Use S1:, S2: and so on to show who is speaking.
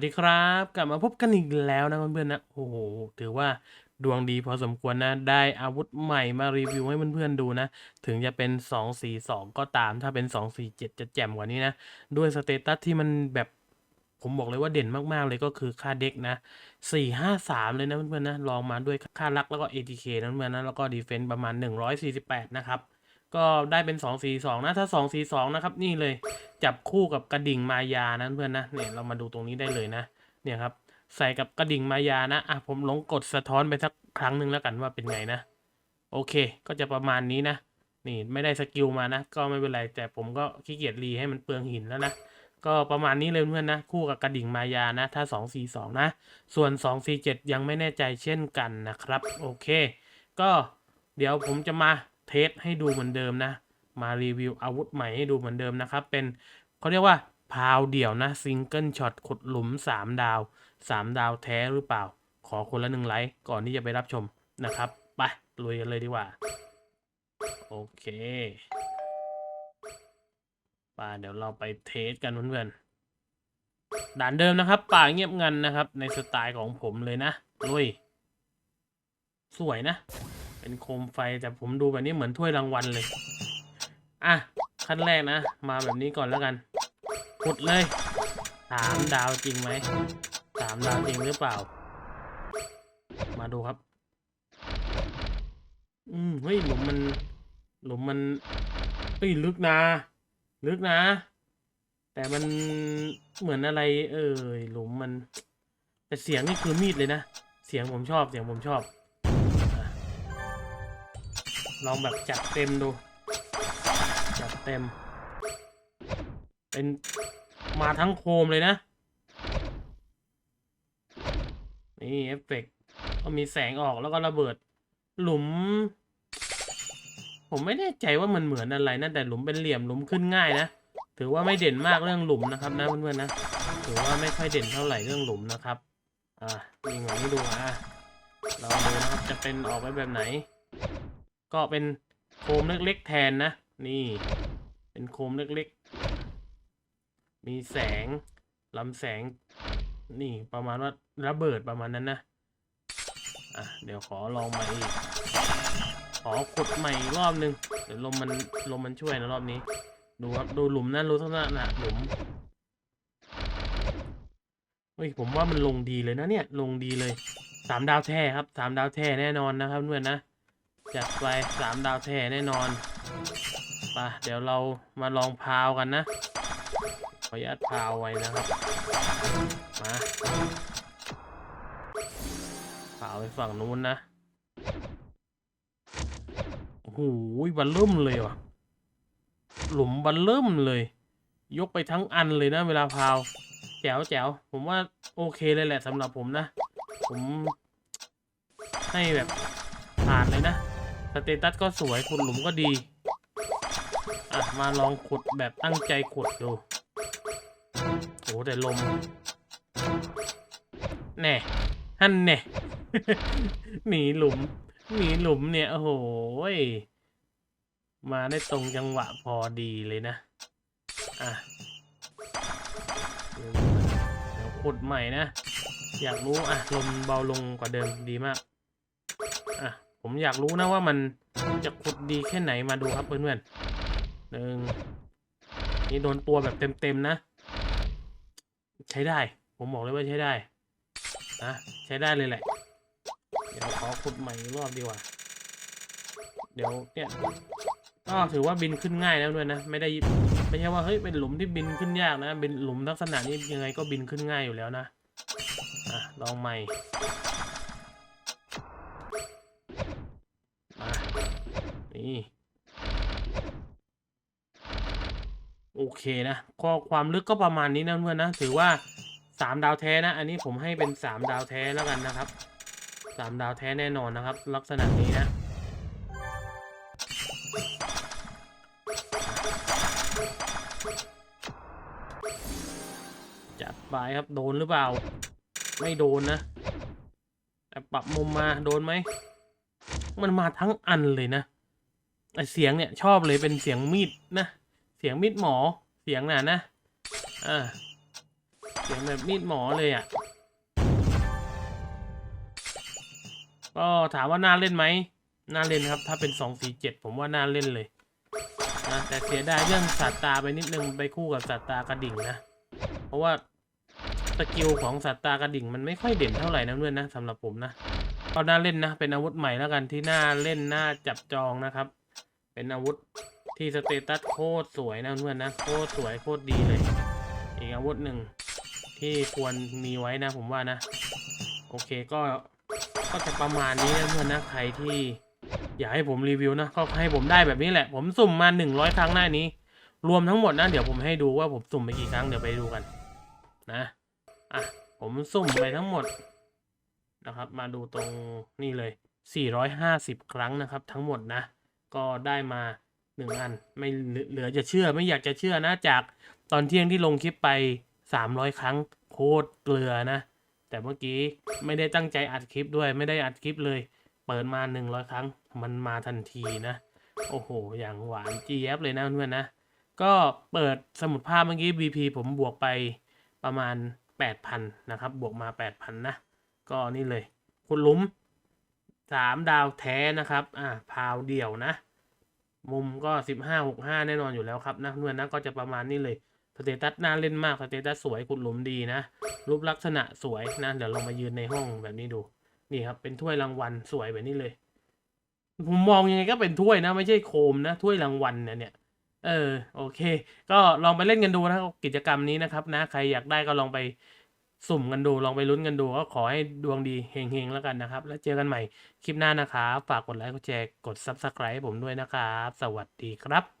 S1: วัสดีครับ กลับมาพบกันอีกแล้วนะเพื่อนๆนะ โอ้โห ถือว่าดวงดีพอสมควรนะ ได้อาวุธใหม่มารีวิวให้เพื่อนๆดูนะ ถึงจะเป็น 242 ก็ตาม ถ้าเป็น 247 จะแจ่มกว่านี้นะ ด้วยสเตตัสที่มันแบบ ผมบอกเลยว่าเด่นมากๆเลยก็คือค่าเด็กนะ 453 เลยนะเพื่อนๆนะ ลองมาด้วยค่ารักแล้วก็ ATK นะเพื่อนๆนะ แล้วก็ดีเฟนส์ประมาณ 148 นะครับ ก็ได้เป็น 242 นะ ถ้า 242 นะครับ นี่เลยจับคู่กับกระดิ่งมายานะเพื่อนนะเนี่ยเรามาดูตรงนี้ได้เลยนะเนี่ยครับใส่กับกระดิ่งมายานะอะผมลงกดสะท้อนไปสักครั้งหนึ่งแล้วกันว่าเป็นไงนะ โอเค ก็จะประมาณนี้นะ นี่ไม่ได้สกิลมานะ ก็ไม่เป็นไรแต่ผมก็ขี้เกียจรีให้มันเปลืองหินแล้วนะก็ประมาณนี้เลยเพื่อนนะ คู่กับกระดิ่งมายานะ ถ้า 242 นะ ส่วน 247 ยังไม่แน่ใจเช่นกันนะครับ โอเค ก็เดี๋ยวผมจะมา เทสให้ดูเหมือนเดิมนะ มารีวิวอาวุธใหม่ให้ดูเหมือนเดิมนะครับ เป็นเขาเรียกว่าพาวเดี่ยวนะซิงเกิลช็อตขุดหลุม 3 ดาว 3 ดาวแท้หรือเปล่า ขอคนละหนึ่งไลค์ก่อนที่จะไปรับชมนะครับ ไปลุยกันเลยดีกว่า โอเคป่าเดี๋ยวเราไปเทสกันเพื่อนๆด่านเดิมนะครับ ป่าเงียบงันนะครับ ในสไตล์ของผมเลยนะลุย สวยนะ เป็นโคมไฟแต่ผมดูแบบนี้เหมือนถ้วยรางวัลเลย อะ ขั้นแรกนะ มาแบบนี้ก่อนแล้วกันกดเลยสามดาวจริงไหมสามดาวจริงหรือเปล่า มาดูครับ อืมเฮ้ยหลุมมัน หลุมมันเฮ้ยลึกนะลึกนะ แต่มันเหมือนอะไร เอ่ยหลุมมัน แต่เสียงนี่คือมีดเลยนะ เสียงผมชอบเสียงผมชอบ ลองแบบจัดเต็มดู จัดเต็ม เป็นมาทั้งโคมเลยนะ นี่เอฟเฟกต์ก็มีแสงออกแล้วก็ระเบิด หลุม ผมไม่แน่ใจว่ามันเหมือนอะไรนะ แต่หลุมเป็นเหลี่ยมหลุมขึ้นง่ายนะ ถือว่าไม่เด่นมากเรื่องหลุมนะครับนะเพื่อนๆนะ ถือว่าไม่ค่อยเด่นเท่าไหร่เรื่องหลุมนะครับ อ่ายิงหลังให้ดูอะเราดูนะครับจะเป็นออกไปแบบไหน ก็เป็นโคมเล็กๆแทนนะ นี่ เป็นโคมเล็กๆ มีแสงลำแสง นี่ประมาณว่าระเบิดประมาณนั้นนะ อะ เดี๋ยวขอลองใหม่อีก ขอขุดใหม่อีกรอบนึง เดี๋ยวลมมันลมมันช่วยนะรอบนี้ ดูครับ ดูหลุมนะรู้ทั้งนั้นนะหลุมเฮ้ยผมว่ามันลงดีเลยนะเนี่ย ลงดีเลยสามดาวแท้ครับสามดาวแท้แน่นอนนะครับเพื่อนนะ จัดไปสามดาวแท้แน่นอนไปเดี๋ยวเรามาลองพาวกันนะ ขออนุญาตพาวไว้นะครับ มาพาวไปฝั่งนู้นนะ โอ้โหบันเริ่มเลยว่ะหลุมบันเริ่มเลย ยกไปทั้งอันเลยนะเวลาพาว แจ๋วแจ๋วผมว่าโอเคเลยแหละสำหรับผมนะ ผมให้แบบผ่านเลยนะ สเตตัสก็สวยขุดหลุมก็ดี อะ มาลองขุดแบบตั้งใจขุดดูโอ้แต่ลม แน่ฮั่นแน่หนีหลุม หนีหลุมเนี่ย โอ้โหยมาได้ตรงจังหวะพอดีเลยนะ อะ เดี๋ยวขุดใหม่นะ อยากรู้ อะ ลมเบาลงกว่าเดิมดีมาก อะ ผมอยากรู้นะว่ามันจะขุดดีแค่ไหนมาดูครับเพื่อนๆหนึ่งนี่โดนตัวแบบเต็มๆนะ ใช้ได้ ผมบอกเลยว่าใช้ได้นะใช้ได้เลยแหละ เดี๋ยวขอขุดใหม่รอบดีกว่า เดี๋ยวเนี่ยก็ถือว่าบินขึ้นง่ายแล้วด้วยนะ ไม่ได้ไม่ใช่ว่าเฮ้ยเป็นหลุมที่บินขึ้นยากนะ เป็นหลุมลักษณะนี้ยังไงก็บินขึ้นง่ายอยู่แล้วนะอะลองใหม่ นี่โอเคนะก็ความลึกก็ประมาณนี้นะเพื่อนนะ ถือว่าสามดาวแท้นะ อันนี้ผมให้เป็นสามดาวแท้แล้วกันนะครับสามดาวแท้แน่นอนนะครับ ลักษณะนี้นะจัดไปครับโดนหรือเปล่า ไม่โดนนะ แต่ปรับมุมมาโดนไหม มันมาทั้งอันเลยนะ ไอเสียงเนี่ยชอบเลยเป็นเสียงมีดนะ เสียงมีดหมอ เสียงน่ะนะอ่าสียงแบบมีดหมอเลยอะ ก็ถามว่าน่าเล่นไหมน่าเล่นครับ ถ้าเป็นสองสี่เจ็ดผมว่าน่าเล่นเลยนะแต่เสียดายเรื่องสัตตาไปนิดนึงไปคู่กับสัตตากระดิ่งนะ เพราะว่าสกิลของสัตตากระดิ่งมันไม่ค่อยเด่นเท่าไหร่นะเพื่อนนะสำหรับผมนะก็น่าเล่นนะเป็นอาวุธใหม่แล้วกันที่น่าเล่นน่าจับจองนะครับ เป็นอาวุธที่สเตตัสโคตรสวยนะเพื่อนนะโคตรสวยโคตรดีเลย อีกอาวุธหนึ่งที่ควรมีไว้นะผมว่านะ โอเคก็ก็จะประมาณนี้นะเพื่อนนะใครที่อยากให้ผมรีวิวนะก็ให้ผมได้แบบนี้แหละ ผมสุ่มมาหนึ่งร้อยครั้งหน้านี้ รวมทั้งหมดนะเดี๋ยวผมให้ดูว่าผมสุ่มไปกี่ครั้งเดี๋ยวไปดูกันนะอะผมสุ่มไปทั้งหมดนะครับ มาดูตรงนี่เลย 450 ครั้งนะครับ ทั้งหมดนะ ก็ได้มาหนึ่งอัน ไม่เหลือจะเชื่อไม่อยากจะเชื่อนะจากตอนเที่ยงที่ลงคลิปไป 300 ครั้งโคตรเกลือนะ แต่เมื่อกี้ไม่ได้ตั้งใจอัดคลิปด้วยไม่ได้อัดคลิปเลย เปิดมา 100 ครั้ง มันมาทันทีนะ โอ้โห อย่างหวานจี๊ยบเลยนะเพื่อนนะ ก็เปิดสมุดภาพเมื่อกี้ BP ผมบวกไปประมาณ 8,000 นะครับ บวกมา 8,000 นะ ก็นี่เลย คุณลุม 3ดาวแท้นะครับ อ่าพาวเดี่ยวนะ มุมก็15 65แน่นอนอยู่แล้วครับนะเพื่อนนะก็จะประมาณนี้เลยสเตตัสน่าเล่นมากสเตตัสสวยคุณหลุมดีนะ รูปลักษณะสวยนะเดี๋ยวลองมายืนในห้องแบบนี้ดู นี่ครับ เป็นถ้วยรางวัลสวยแบบนี้เลย ผมมองยังไงก็เป็นถ้วยนะ ไม่ใช่โคมนะถ้วยรางวัลเนี่ยเนี่ยเออโอเค ก็ลองไปเล่นกันดูนะกิจกรรมนี้นะครับนะใครอยากได้ก็ลองไป สุ่มกันดูลองไปลุ้นกันดูก็ขอให้ดวงดีเฮงๆแล้วกันนะครับ แล้วเจอกันใหม่คลิปหน้านะครับฝากกดไลค์กดแชร์กด Subscribe ให้ผมด้วยนะครับ สวัสดีครับ